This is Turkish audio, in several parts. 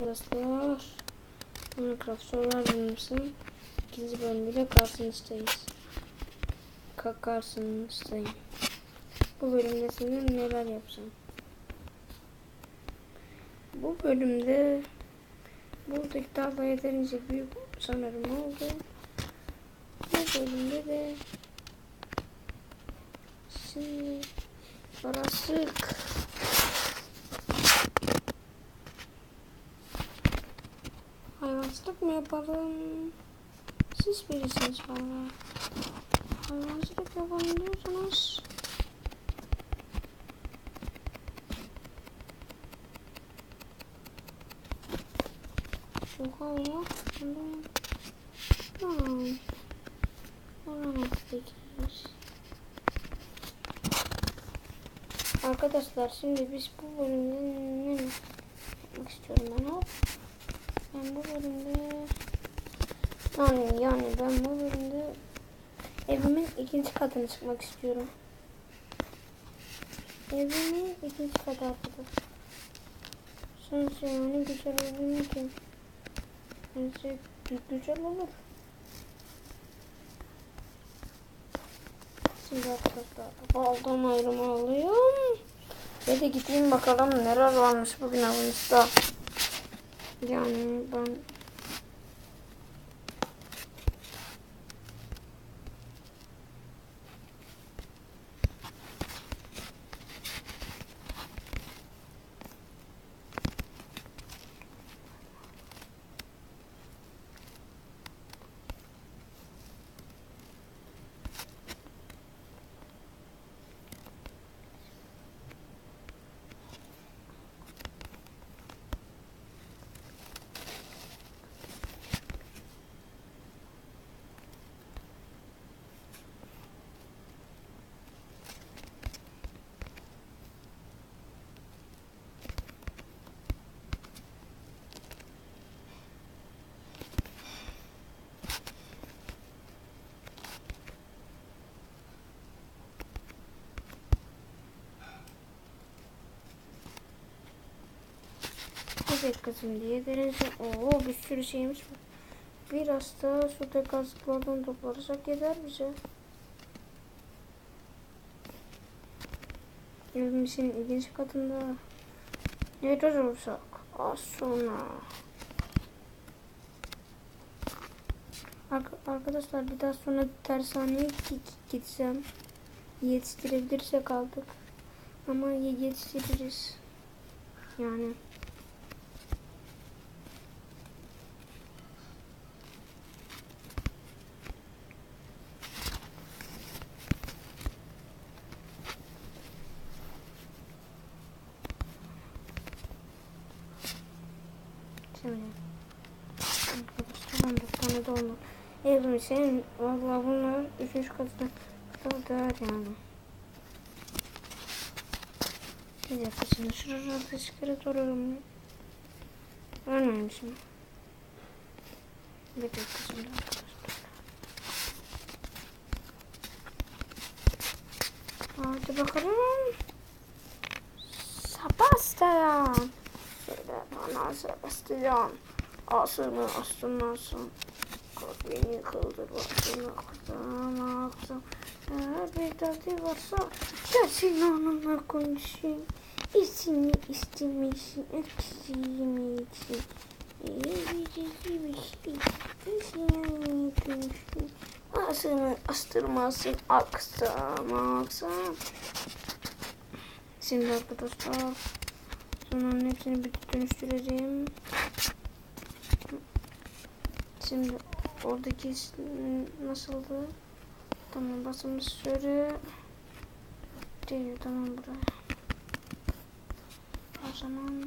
Arkadaşlar Minecraft Solar Bölümümüzün ikinci bölümüyle karşınızdayız. Ka karşınızdayım. Bu bölümde senin neler yapacağım? Bu bölümde buradaki tarla yeterince büyük sanırım oldu. Bu bölümde de şimdi parasık Hayvancılık mı yapalım? Siz birisiniz valla. Hayvancılık yapalım diyorsanız. Oha oha. Tamam. Tamam. Bekliyoruz. Arkadaşlar şimdi biz bu bölümde ne yapmak istiyorum ben hop. Ben bu bölümde yani yani ben bu bölümde evimin ikinci katına çıkmak istiyorum. Evimin ikinci katı arkadaşlar. Sonuçta yani güzel olur ki. Bence güzel olur. Şimdi arkadaşlar baldan ayrımı alıyorum. Ve de gideyim bakalım neler varmış bugün avımızda. Yani ben Bir dakika şimdi yeterince Oo bir sürü şeymiş var. Biraz da şurada kazıklardan toplarsak yeter bize. Evimizin ikinci katında neler olursak az sonra. Ar- Arkadaşlar bir daha sonra tersaneye gi- gitsem yetiştirebilirsek aldık. Ama ye- yetiştiririz. Yani. Şimdi. Arkadaşlar 14 tane de oldu. Evrim senin valla bunlar 3. katına kadar değer yani. Bir dakika şimdi şurada çıkarıp duruyorum. Vermemişim. Bir dakika şimdi arkadaşlar. Hadi bakalım. Sebastian. Şöyle bana Sebastian. Asını asılmasın. Kalk beni kıldır kızım aksın. Eğer bir derdi varsa gelsin onunla konuşayım. İsmi istemişsin, öpsiyim için. Asını astırmasın, aksam aksam. Şimdi arkadaşlar Bunların hepsini bir dönüştüreceğim. Şimdi oradaki nasıldı? Tamam basımız şöyle geliyor tamam buraya. O zaman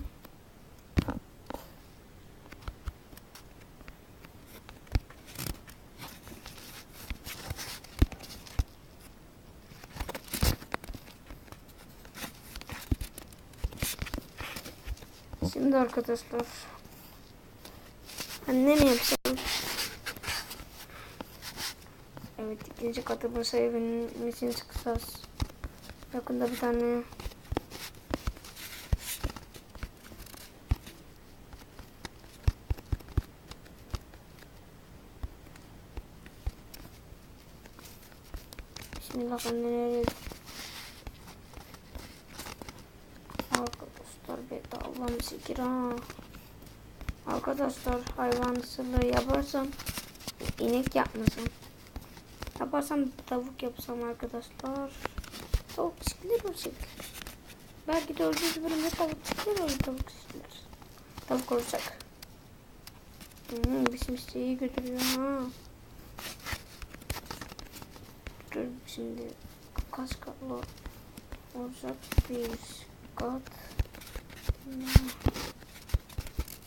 Şimdi arkadaşlar. Ben ne yapsam? Evet ikinci katımızı evinin için çıkacağız. Yakında bir tane Bismillahirrahmanirrahim. Sikir ha. Arkadaşlar hayvansılığı yaparsam inek yapmasam. Yaparsam tavuk yapsam arkadaşlar. Tavuk çıkılır o şekilde. Belki de öldüğü bölümde tavuk çıkılır olur tavuk çıkılır. Tavuk olacak. Hmm, bizim şeyi götürüyor ha. Dur şimdi kaç katlı olacak bir kat.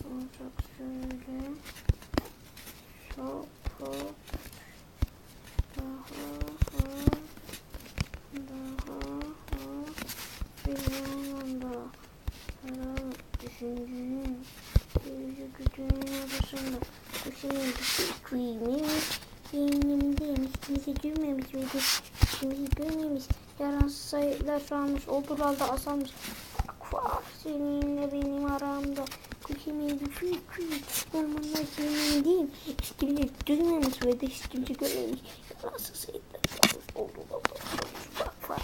Olacak şöyle. Hop. Daha hop. Daha. Bir yandan da. Her düşündüğüm Yüzü gücünün arasında Kuşumun kuymuş Yeğenimdeymiş Kimse gülmemiş Kimse görmemiş Yaransız sayılar çoğalmış Oburalda asalmış Akvar seninle benim aramda Kuşumun düşü küçük Ormanlar senin değil Hiç kimse duymamış ve de hiç kimse görmemiş Yaransız sayılar çoğalmış Oburalda asalmış Akvar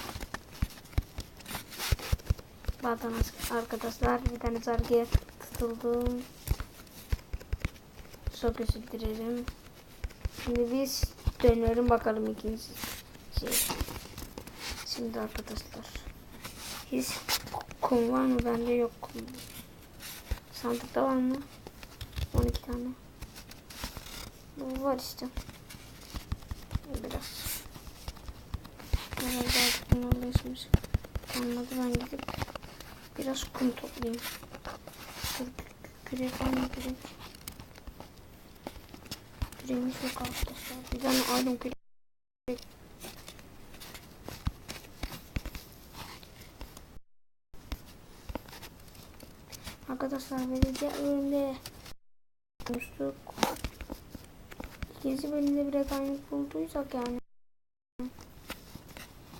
Bazen arkadaşlar bir tane sargıya tutuldum. Çok özür dilerim. Şimdi biz dönelim bakalım ikinci şey. Şimdi arkadaşlar. Hiç kum var mı? Bende yok kum. Sandıkta var mı? 12 tane. Bu var işte. Biraz. Herhalde artık bunu alışmış. Anladı ben gidip biraz kum toplayayım. Dur, kürek var mı kürek? Küreğimiz yok arkadaşlar. Bir tane aldım kürek. Arkadaşlar belediye bölümde konuştuk. İkinci bölümde bir reklamlık bulduysak yani.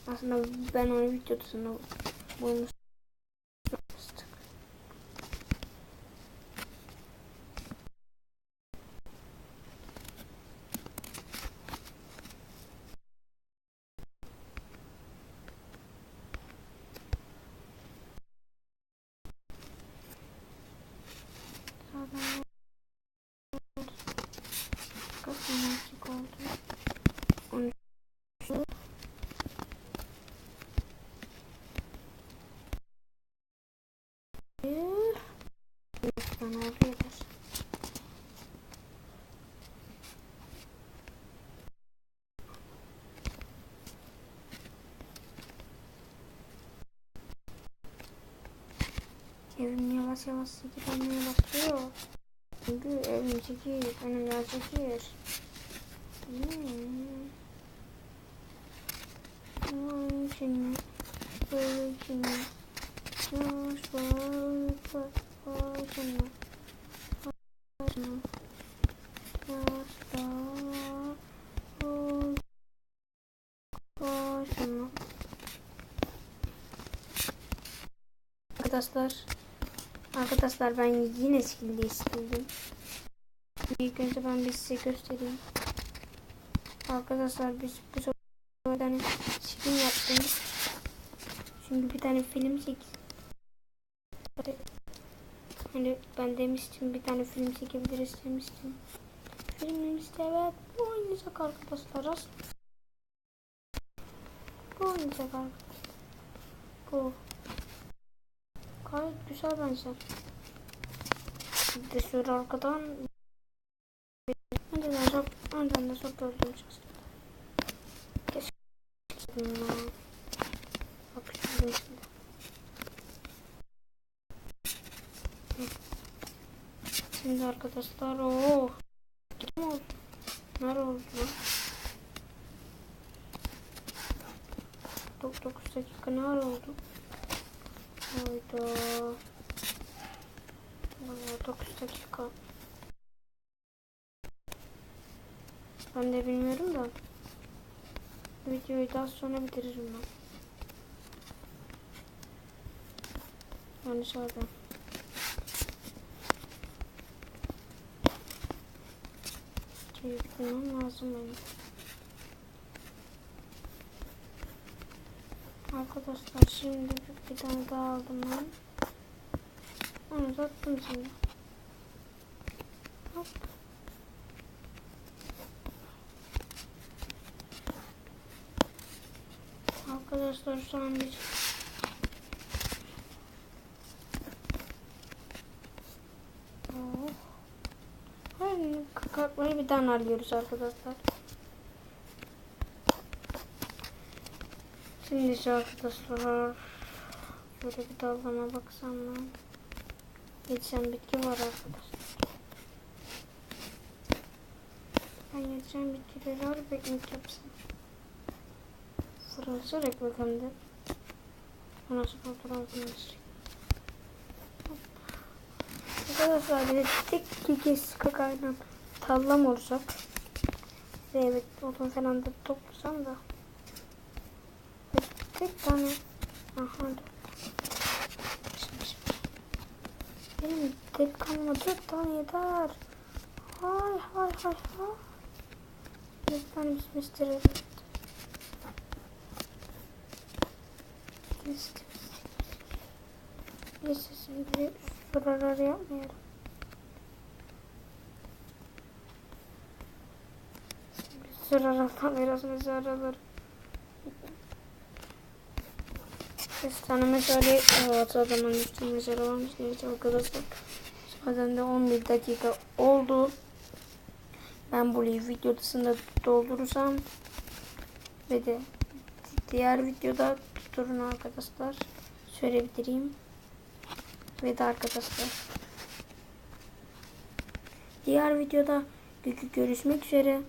Aslında ben onu videosunu bulmuştum. Adam Kafamcık oldu. Onu şu Bir tane oldu yeter. Evim yavaş yavaş çekilmeye başlıyor. Çünkü evim çekir, önümden çekir. Hmm. Şimdi, böyle şimdi. Yavaş. Yavaş vay vay şimdi. Arkadaşlar Arkadaşlar ben yine skill değiştirdim. İlk önce ben bir size göstereyim. Arkadaşlar biz bu sefer bir tane skin yaptım. Şimdi bir tane film çek. Hani ben demiştim bir tane film çekebiliriz demiştim. Filmimizde evet bu oynayacak arkadaşlar. Bu oynayacak arkadaşlar. Bu. Gayet güzel bence. Bir de şöyle arkadan önceden çok önceden de çok öldüreceğiz. Ya. Bakıyorum şimdi. Şimdi arkadaşlar o kim oldu? Nerede oldu lan? 9 dakika ne oldu? Hayda. Bayağı 9 dakika. Ben de bilmiyorum da. Videoyu daha sonra bitiririm ben. Yani sonra. Şey bilmem lazım benim. Arkadaşlar şimdi bir, bir tane daha aldım ben. Onu uzattım şimdi. Hop. Arkadaşlar şu an bir Oh. Hayır, kartları bir tane alıyoruz arkadaşlar. Şimdi arkadaşlar şöyle bir dalgama baksam ben. Yetişen bitki var arkadaşlar. Ben yetişen bitkileri alıp ekmek yapsam. Sırası ekmek hem de. Nasıl fotoğrafını göstereyim. Arkadaşlar bir tek kekes kakayla tallam olacak. Ve evet odun falan da toplasam da. Tek tane. Aha dur. Şimdi, şimdi. Benim tek kanıma dört tane yeter. Hay hay hay hay. Bir tane bitmiştir. Neyse şimdi soruları yapmayalım. Sıralardan biraz mezaraları. Tane mezarı evet adamın üstü mezarı varmış. Neyse arkadaşlar. Zaten de 11 dakika oldu. Ben burayı video dışında doldurursam ve de diğer videoda durun arkadaşlar. Şöyle bitireyim. Ve de arkadaşlar. Diğer videoda görüşmek üzere.